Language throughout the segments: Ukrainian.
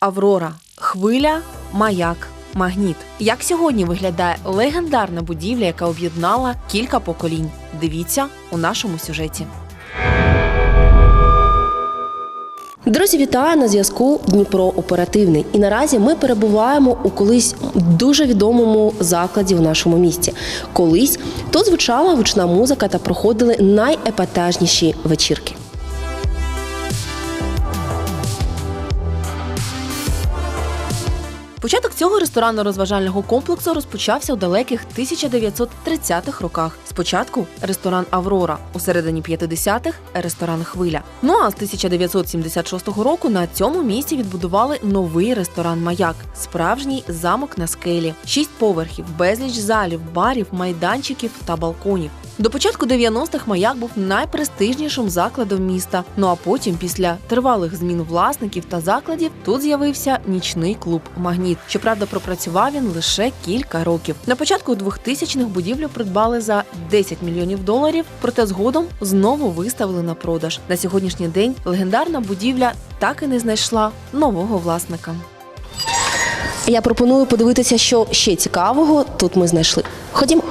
Аврора, хвиля, маяк. Магніт. Як сьогодні виглядає легендарна будівля, яка об'єднала кілька поколінь? Дивіться у нашому сюжеті. Друзі, вітаю на зв'язку Дніпро Оперативний. І наразі ми перебуваємо у колись дуже відомому закладі в нашому місті. Колись тут звучала гучна музика та проходили найепатажніші вечірки. Початок цього ресторанно-розважального комплексу розпочався у далеких 1930-х роках. Спочатку ресторан Аврора, у середині 50-х – ресторан Хвиля. Ну а з 1976 року на цьому місці відбудували новий ресторан Маяк, справжній замок на скелі, шість поверхів, безліч залів, барів, майданчиків та балконів. До початку 90-х маяк був найпрестижнішим закладом міста. Ну а потім, після тривалих змін власників та закладів, тут з'явився нічний клуб Магніт. Щоправда, пропрацював він лише кілька років. На початку 2000-х будівлю придбали за 10 мільйонів доларів, проте згодом знову виставили на продаж. На сьогоднішній день легендарна будівля так і не знайшла нового власника. Я пропоную подивитися, що ще цікавого тут ми знайшли. Ходімо.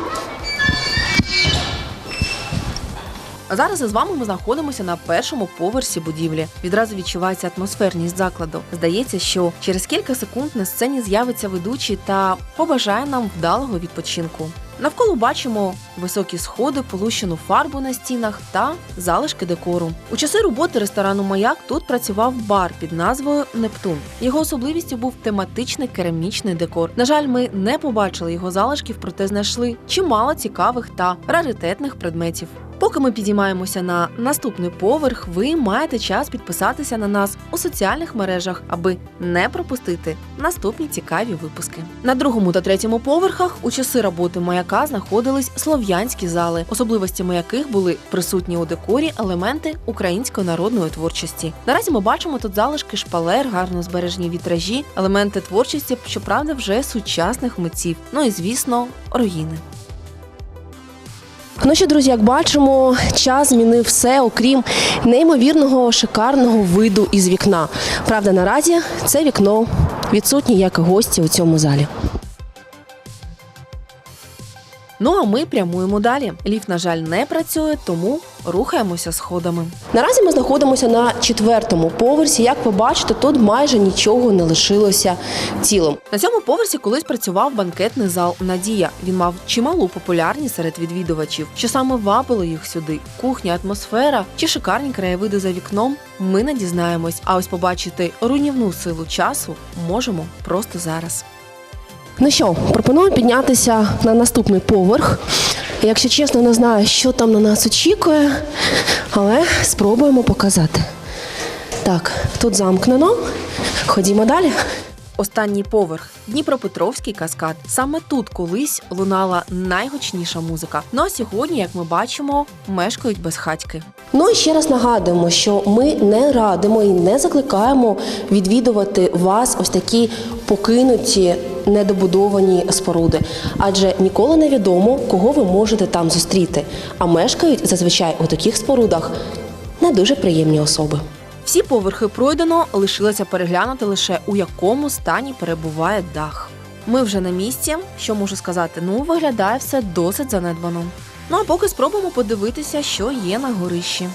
А зараз із вами ми знаходимося на першому поверсі будівлі. Відразу відчувається атмосферність закладу. Здається, що через кілька секунд на сцені з'явиться ведучий та побажає нам вдалого відпочинку. Навколо бачимо високі сходи, полущену фарбу на стінах та залишки декору. У часи роботи ресторану Маяк тут працював бар під назвою Нептун. Його особливістю був тематичний керамічний декор. На жаль, ми не побачили його залишків, проте знайшли чимало цікавих та раритетних предметів. Поки ми підіймаємося на наступний поверх, ви маєте час підписатися на нас у соціальних мережах, аби не пропустити наступні цікаві випуски. На другому та третьому поверхах у часи роботи маяка знаходились слов'янські зали, особливостями яких були присутні у декорі елементи української народної творчості. Наразі ми бачимо тут залишки шпалер, гарно збережені вітражі, елементи творчості, щоправда, вже сучасних митців. Ну і звісно, руїни. Ну що, друзі, як бачимо, час змінив все, окрім неймовірного шикарного виду із вікна. Правда, наразі це вікно відсутні як і гості у цьому залі. Ну а ми прямуємо далі. Ліфт, на жаль, не працює, тому рухаємося сходами. Наразі ми знаходимося на четвертому поверсі. Як ви бачите, тут майже нічого не лишилося цілим. На цьому поверсі колись працював банкетний зал Надія. Він мав чималу популярність серед відвідувачів. Що саме вабило їх сюди? Кухня, атмосфера чи шикарні краєвиди за вікном? Ми не дізнаємось. А ось побачити руйнівну силу часу можемо просто зараз. Ну що, пропоную піднятися на наступний поверх. Якщо чесно, не знаю, що там на нас очікує, але спробуємо показати. Так, тут замкнено. Ходімо далі. Останній поверх Дніпропетровський каскад. Саме тут колись лунала найгучніша музика. Ну а сьогодні, як ми бачимо, мешкають безхатьки. Ну і ще раз нагадуємо, що ми не радимо і не закликаємо відвідувати вас ось такі покинуті недобудовані споруди, адже ніколи не відомо, кого ви можете там зустріти. А мешкають зазвичай у таких спорудах не дуже приємні особи. Всі поверхи пройдено, лишилося переглянути лише у якому стані перебуває дах. Ми вже на місці. Що можу сказати? Ну, виглядає все досить занедбано. Ну а поки спробуємо подивитися, що є на горищі.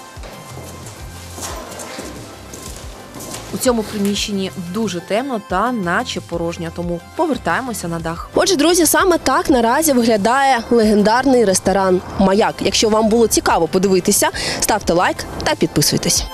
У цьому приміщенні дуже темно та наче порожньо, тому повертаємося на дах. Отже, друзі, саме так наразі виглядає легендарний ресторан Маяк. Якщо вам було цікаво подивитися, ставте лайк та підписуйтесь.